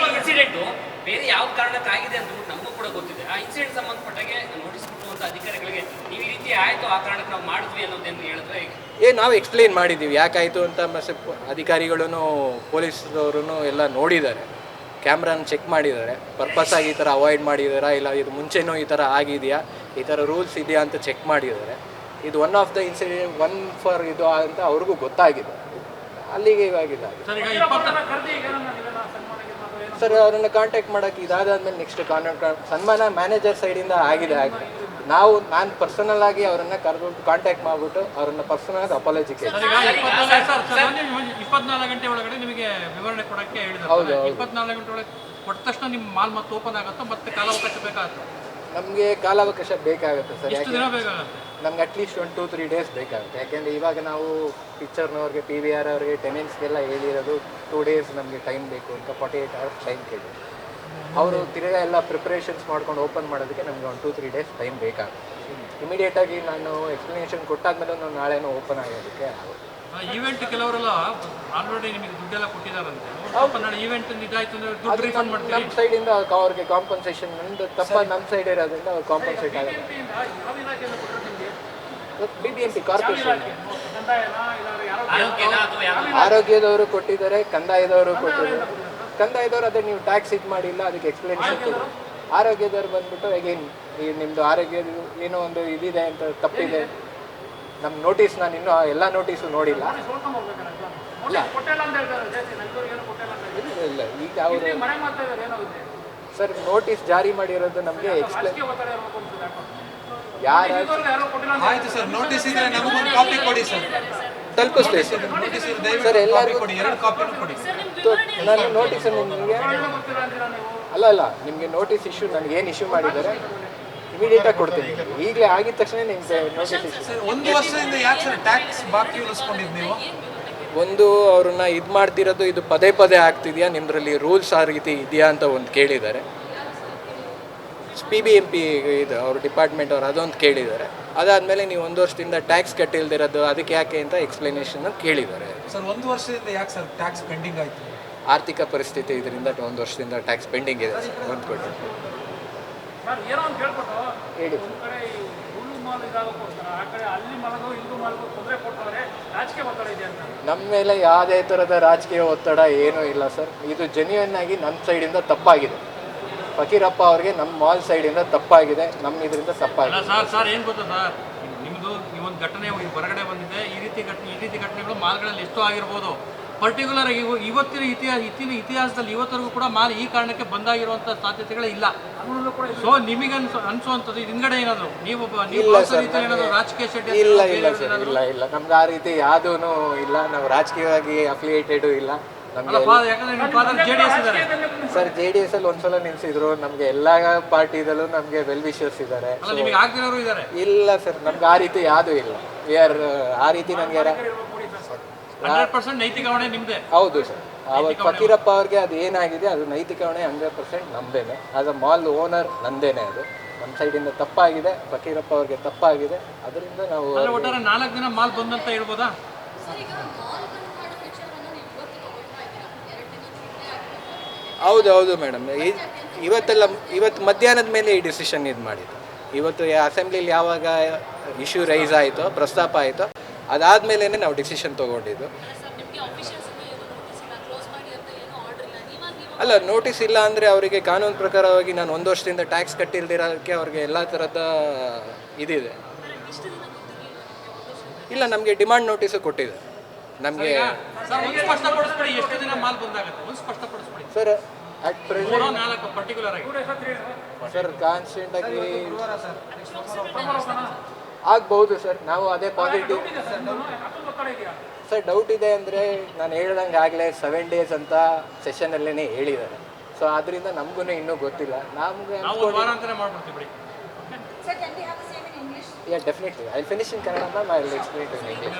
Sir ಈ incident ಬೇರೆ ಯಾವ ಕಾರಣಕ್ಕಾಗಿದೆ ಅಂತ ನಮಗೂ ಕೂಡ ಗೊತ್ತಿದೆ. ಆ ಇನ್ಸಿಡೆಂಟ್ ಸಂಬಂಧಪಟ್ಟಾಗೆ ನೋಟಿಸ್ ಕೊಟ್ಟುವಂಥ ಅಧಿಕಾರಿಗಳಿಗೆ ನೀವು ಈ ರೀತಿ ಆಯಿತು ಆ ಕಾರಣಕ್ಕೆ ನಾವು ಮಾಡಿದ್ವಿ ಅನ್ನೋದೇನು ಹೇಳಿದ್ರೆ ಏ ನಾವು ಎಕ್ಸ್ಪ್ಲೇನ್ ಮಾಡಿದ್ದೀವಿ ಯಾಕಾಯಿತು ಅಂತ ಮತ್ತೆ ಅಧಿಕಾರಿಗಳೂ ಪೊಲೀಸ್ದವರು ಎಲ್ಲ ನೋಡಿದ್ದಾರೆ. ಕ್ಯಾಮ್ರಾನ ಚೆಕ್ ಮಾಡಿದ್ದಾರೆ. ಪರ್ಪಸ್ ಆಗಿ ಈ ಥರ ಅವಾಯ್ಡ್ ಮಾಡಿದಾರಾ ಇಲ್ಲ ಇದು ಮುಂಚೆನೂ ಈ ಥರ ಆಗಿದೆಯಾ? ಈ ಥರ ರೂಲ್ಸ್ ಇದೆಯಾ ಅಂತ ಚೆಕ್ ಮಾಡಿದ್ದಾರೆ. ಇದು one of the incident one for ಇದು ಅಂತ ಅವ್ರಿಗೂ ಗೊತ್ತಾಗಿದೆ. ಅಲ್ಲಿಗೆ ಇವಾಗಿಲ್ಲ ಸರ್ ಅವ್ರನ್ನ ಕಾಂಟ್ಯಾಕ್ಟ್ ಮಾಡೋಕ್ಕೆ ಇದಾದಾದ್ಮೇಲೆ ನೆಕ್ಸ್ಟ್ ಕಾಂಟ್ಯಾಕ್ಟ್ ಸನ್ಮಾನ ಮ್ಯಾನೇಜರ್ ಸೈಡಿಂದ ಆಗಿದೆ ಆಗಿದೆ ನಾವು ನಾನು ಪರ್ಸನಲ್ ಆಗಿ ಅವರನ್ನ ಕರೆದು ಕಾಂಟ್ಯಾಕ್ಟ್ ಮಾಡಿಬಿಟ್ಟು ಅವರನ್ನ ಪರ್ಸನಲ್ ಆಗಿ ಅಪಾಲಜಿ ಇಪ್ಪತ್ನಾಲ್ಕು ಗಂಟೆ ಒಳಗಡೆ ನಿಮಗೆ ವಿವರಣೆ ಕೊಡಕ್ಕೆ ಹೌದು, ಹೇಳಿದ್ದಾರೆ ಹೌದು. ಇಪ್ಪತ್ನಾಲ್ಕು ಗಂಟೆ ಒಳಗೆ ಕೊಟ್ಟ ತಕ್ಷಣ ನಿಮ್ಮ ಮಾಲ್ ಮತ್ತೆ ಓಪನ್ ಆಗುತ್ತೋ ಮತ್ತೆ ಕಾಲಾವಕಾಶ ಬೇಕಾಗುತ್ತೆ? ನಮಗೆ ಕಾಲಾವಕಾಶ ಬೇಕಾಗುತ್ತೆ ಸರ್. ಎಷ್ಟು ಯಾಕೆ ದಿನ ಬೇಕಾಗುತ್ತೆ? ನಮ್ಗೆ ಅಟ್ಲೀಸ್ಟ್ ಒಂದು ಟೂ ತ್ರೀ ಡೇಸ್ ಬೇಕಾಗುತ್ತೆ. ಯಾಕೆಂದರೆ ಇವಾಗ ನಾವು ಪಿಕ್ಚರ್ನವ್ರಿಗೆ ಪಿ ವಿ ಆರ್ ಅವ್ರಿಗೆ ಟೆನೆಂಟ್ಸ್ಗೆಲ್ಲ ಹೇಳಿರೋದು ಟೂ ಡೇಸ್ ನಮಗೆ ಟೈಮ್ ಬೇಕು ಅಂತ ಫಾರ್ಟಿ ಏಯ್ಟ್ ಅವರ್ಸ್ ಟೈಮ್ ಕೇಳಿ. ಅವರು ತಿರ್ಗಾ ಎಲ್ಲ ಪ್ರಿಪ್ರೇಷನ್ಸ್ ಮಾಡ್ಕೊಂಡು ಓಪನ್ ಮಾಡೋದಕ್ಕೆ ನಮಗೆ ಒಂದು ಟೂ ತ್ರೀ ಡೇಸ್ ಟೈಮ್ ಬೇಕಾಗುತ್ತೆ. ಇಮಿಡಿಯೇಟಾಗಿ ನಾನು ಎಕ್ಸ್ಪ್ಲನೇಷನ್ ಕೊಟ್ಟಾದ್ಮೇಲೆ ನಾವು ನಾಳೆನೂ ಓಪನ್ ಆಗೋದಕ್ಕೆ ಆಗುತ್ತೆ ಈವೆಂಟ್ ಕೆಲವರೆಲ್ಲ ಆಲ್ರೆಡಿ ನಿಮಗೆ ದುಡ್ಡೆಲ್ಲ ಕೊಟ್ಟಿದ್ದಾರಂತೆ. ಓಪನ್ ಮಾಡಿ ಈವೆಂಟ್ ಇದಾಯ್ತು ಅಂದ್ರೆ ದುಡ್ಡು ರೀಫಂಡ್ ಮಾಡ್ತೀರಿ. ನಮ್ಮ ಸೈಡಿಂದ ಅವ್ರಿಗೆ ಕಾಂಪನ್ಸೇಷನ್ ನಮ್ದು ತಪ್ಪ ನಮ್ಮ ಸೈಡ್ ಇರೋದ್ರಿಂದ ಅವ್ರು ಕಾಂಪನ್ಸೇಟ್ ಆಗುತ್ತೆ. B B M P corporation ಆರೋಗ್ಯದವರು ಕೊಟ್ಟಿದ್ದಾರೆ ಕಂದಾಯದವರು ಕೊಟ್ಟಿದ್ದಾರೆ. ಕಂದಾಯದವರು ಅದೇ ನೀವು ಟ್ಯಾಕ್ಸ್ ಇದು ಮಾಡಿಲ್ಲ ಅದಕ್ಕೆ ಎಕ್ಸ್ಪ್ಲನೇಷನ್ ಆರೋಗ್ಯದವರು? ಆರೋಗ್ಯದವ್ರು ಬಂದ್ಬಿಟ್ಟು ಅಗೇನ್ ಈ ನಿಮ್ಮದು ಆರೋಗ್ಯದ ಏನೋ ಒಂದು ಇದಿದೆ ಅಂತ ತಪ್ಪಿದೆ. ನಮ್ಮ ನೋಟಿಸ್ ನಾನು ಇನ್ನೂ ಎಲ್ಲ ನೋಟಿಸು ನೋಡಿಲ್ಲ. ಇಲ್ಲ. ಇಲ್ಲ, ಇಲ್ಲ ಈಗ ಅವರು ಸರ್ ನೋಟಿಸ್ ಜಾರಿ ಮಾಡಿರೋದು ನಮಗೆ ಎಕ್ಸ್ಪ್ಲೇನ್ ಯಾರು ಆಯ್ತು ಸರ್ ನೋಟಿಸ್ ಇದ್ರೆ ನಮಗೊಂದು ಕಾಪಿ ಕೊಡಿ ಸರ್. ತಲುಪಿಸ್ತೀವಿ ಸರ್. ನೋಟಿಸ್ ಇದ್ರೆ ಸರ್ ಎಲ್ಲರಿಗೂ ಕೊಡಿ ಎರಡು ಕಾಪಿನೂ ಕೊಡಿ. ನಾನು ನೋಟಿಸ್ ನಿಮಗೆ ಅಲ್ಲ ಅಲ್ಲ ನಿಮಗೆ ನೋಟಿಸ್ ಇಶ್ಯೂ ನನಗೆ ಏನು ಇಶ್ಯೂ ಮಾಡಿದ್ದಾರೆ? ಇಮಿಡಿಯೇಟಾಗಿ ಕೊಡ್ತೀನಿ. ಈಗಲೇ ಆಗಿದ ತಕ್ಷಣ ನಿಮ್ಗೆ ನೋಟಿಸ್ ಒಂದು ವರ್ಷದಿಂದ ಯಾಕೆ ಸರ್ ಟ್ಯಾಕ್ಸ್ ಬಾಕಿ ಉಳಿಸ್ಕೊಂಡಿದ್ದು ನೀವು? ಒಂದು ಅವ್ರನ್ನ ಇದು ಮಾಡ್ತಿರೋದು ಇದು ಪದೇ ಪದೇ ಆಗ್ತಿದೆಯಾ? ನಿಮ್ಮದ್ರಲ್ಲಿ ರೂಲ್ಸ್ ಆ ರೀತಿ ಇದೆಯಾ ಅಂತ ಒಂದು ಕೇಳಿದ್ದಾರೆ. ಪಿ ಬಿ ಎಂ ಪಿ ಇದು ಅವ್ರ ಡಿಪಾರ್ಟ್ಮೆಂಟ್ ಅವ್ರು ಅದೊಂದು ಕೇಳಿದ್ದಾರೆ. ಅದಾದಮೇಲೆ ನೀವು ಒಂದು ವರ್ಷದಿಂದ ಟ್ಯಾಕ್ಸ್ ಕಟ್ಟಿಲ್ದಿರೋದು ಅದಕ್ಕೆ ಯಾಕೆ ಅಂತ ಎಕ್ಸ್ಪ್ಲನೇಷನ್ ಕೇಳಿದ್ದಾರೆ. ಸರ್ ಒಂದು ವರ್ಷದಿಂದ ಯಾಕೆ ಸರ್ ಟ್ಯಾಕ್ಸ್ ಪೆಂಡಿಂಗ್ ಆಯ್ತು? ಆರ್ಥಿಕ ಪರಿಸ್ಥಿತಿ ಇದರಿಂದ ಒಂದು ವರ್ಷದಿಂದ ಟ್ಯಾಕ್ಸ್ ಪೆಂಡಿಂಗ್ ಇದೆ ಒಂದು ಕೊಟ್ಟು ಸರ್ ಏನೋ ಒಂದು ಹೇಳ್ಬಿಟ್ಟು ಹೇಳಿ. ನಮ್ಮ ಮೇಲೆ ಯಾವುದೇ ಥರದ ರಾಜಕೀಯ ಒತ್ತಡ ಏನೂ ಇಲ್ಲ ಸರ್. ಇದು ಜೆನ್ಯೂನ್ ಆಗಿ ನಮ್ಮ ಸೈಡಿಂದ ತಪ್ಪಾಗಿದೆ. ಫಕೀರಪ್ಪ ಅವ್ರಿಗೆ ನಮ್ಮ ಮಾಲ್ ಸೈಡಿಂದ ತಪ್ಪಾಗಿದೆ ನಮ್ಮ ಇದರಿಂದ ಅಲ್ಲ ತಪ್ಪಾಗಿದೆ ಸರ್ ಸರ್ ಏನು ಗೊತ್ತಾ ಸರ್? ನಿಮ್ಮದು ಈ ಒಂದು ಘಟನೆ ಹೊರಗಡೆ ಬಂದಿದೆ ಈ ರೀತಿ ಘಟನೆ ಈ ರೀತಿ ಘಟನೆಗಳು ಮಾಲ್ಗಳಲ್ಲಿ ಎಷ್ಟೋ ಆಗಿರ್ಬೋದು. ಪರ್ಟಿಕ್ಯುಲರ್ ಆಗಿ ಇವತ್ತಿನ ಇತಿಹಾಸ ಇತ್ತಿನ ಇತಿಹಾಸದಲ್ಲಿ ಇವತ್ತರೆಗೂ ಕೂಡ ಮಾಲ್ ಈ ಕಾರಣಕ್ಕೆ ಬಂದಾಗಿರುವಂಥ ಸಾಧ್ಯತೆಗಳೇ ಇಲ್ಲ. ಸೊ ನಿಮಗೆ ಅನ್ಸುವಂತದ್ದು ಅನ್ಸುವಂಥದ್ದು ಹಿಂದ್ಗಡೆ ಏನಾದ್ರು? ನೀವು ನೀವು ಏನಾದ್ರು ರಾಜಕೀಯ ಶೆಟ್ಟಿ ಇಲ್ಲ ಇಲ್ಲ ಸರ್ ಇಲ್ಲ ಇಲ್ಲ. ನಮ್ಗೆ ಆ ರೀತಿ ಯಾವುದೂ ಇಲ್ಲ. ನಾವು ರಾಜಕೀಯವಾಗಿ ಅಫಿಲಿಯೇಟೆಡ್ ಇಲ್ಲ. ಸರ್ ಜೆ ಡಿ ಎಸ್ ಅಲ್ಲಿ ಒಂದ್ಸಲ ನಿಲ್ಸಿದ್ರು. ನಮ್ಗೆ ಎಲ್ಲಾ ಪಾರ್ಟಿದಲ್ಲೂ ನಮ್ಗೆ ವೆಲ್ ವಿಶರ್ಸ್ ಇದ್ದಾರೆ. ಇಲ್ಲ ಸರ್ ನಮ್ಗೆ ಆ ರೀತಿ ಯಾವ್ದು ಇಲ್ಲ. ವಿ ಆರ್ ಆ ರೀತಿ ನಮ್ಗೆ ನೈತಿಕ ಹೊಣೆ ನಿಮ್ಮದೇ ಹೌದು ಸರ್. ಅವತ್ತು ಫಕೀರಪ್ಪ ಅವ್ರಿಗೆ ಅದು ಏನಾಗಿದೆ ಅದು ನೈತಿಕ ಹೊಣೆ ಹಂಡ್ರೆಡ್ ಪರ್ಸೆಂಟ್ ನಮ್ದೇನೆ. ಆಸ್ ಅ ಮಾಲ್ ಓನರ್ ನಂದೇನೆ ಅದು. ನಮ್ಮ ಸೈಡಿಂದ ತಪ್ಪಾಗಿದೆ ಫಕೀರಪ್ಪ ಅವ್ರಿಗೆ ತಪ್ಪಾಗಿದೆ. ಅದರಿಂದ ನಾವು ಅಂದ್ರೆ ಒಟ್ಟಾರೆ ನಾಲ್ಕು ದಿನ ಮಾಲ್ ಬಂದಂತ ಹೇಳ್ಬೋದಾ? ಹೌದು ಹೌದು ಮೇಡಮ್ ಇವತ್ತೆಲ್ಲ ಇವತ್ತು ಮಧ್ಯಾಹ್ನದ ಮೇಲೆ ಈ ಡಿಸಿಷನ್ ಇದು ಮಾಡಿದ್ದು. ಇವತ್ತು ಅಸೆಂಬ್ಲಿಲಿ ಯಾವಾಗ ಇಶ್ಯೂ ರೈಸ್ ಆಯಿತೋ ಪ್ರಸ್ತಾಪ ಆಯಿತೋ ಅದಾದಮೇಲೆ ನಾವು ಡಿಸಿಷನ್ ತೊಗೊಂಡಿದ್ದು. ಅಲ್ಲ ನೋಟಿಸ್ ಇಲ್ಲ ಅಂದರೆ ಅವರಿಗೆ ಕಾನೂನು ಪ್ರಕಾರವಾಗಿ ನಾನು ಒಂದು ವರ್ಷದಿಂದ ಟ್ಯಾಕ್ಸ್ ಕಟ್ಟಿಲ್ದಿರೋಕ್ಕೆ ಅವ್ರಿಗೆ ಎಲ್ಲ ಥರದ ಇದಿದೆ. ಇಲ್ಲ ನಮಗೆ ಡಿಮಾಂಡ್ ನೋಟಿಸು ಕೊಟ್ಟಿದೆ. ನಮಗೆ ಸರ್ ಒಂದು ಎಷ್ಟು ದಿನ ಮಾಲ್ ಬಂದಾಗತ್ತೆ? ಒಂದು ಸ್ಪಷ್ಟಪಡಿಸ್ಬಿಡಿ. ಸರ್ ಅಟ್ ಪ್ರೆಸೆಂಟ್ ಮೂರೋ ನಾಲ್ಕು ಪರ್ಟಿಕ್ಯುಲರ್ ಆಗಿ. ಸರ್ ಕಾನ್ಸ್ಟೆಂಟ್ ಆಗಿ ಆಗ್ಬಹುದು ಸರ್ ನಾವು ಅದೇ ಪಾಸಿಟಿವ್ ಸರ್? ಡೌಟ್ ಇದೆ ಅಂದರೆ ನಾನು ಹೇಳ್ದಂಗೆ ಆಗಲೇ ಸೆವೆನ್ ಡೇಸ್ ಅಂತ ಸೆಷನಲ್ಲೇ ಹೇಳಿದ್ದಾರೆ. ಸೊ ಅದರಿಂದ ನಮಗೂ ಇನ್ನೂ ಗೊತ್ತಿಲ್ಲ. ನಮಗೆ? Yeah definitely I finish in Kannada ma'am I will explain to English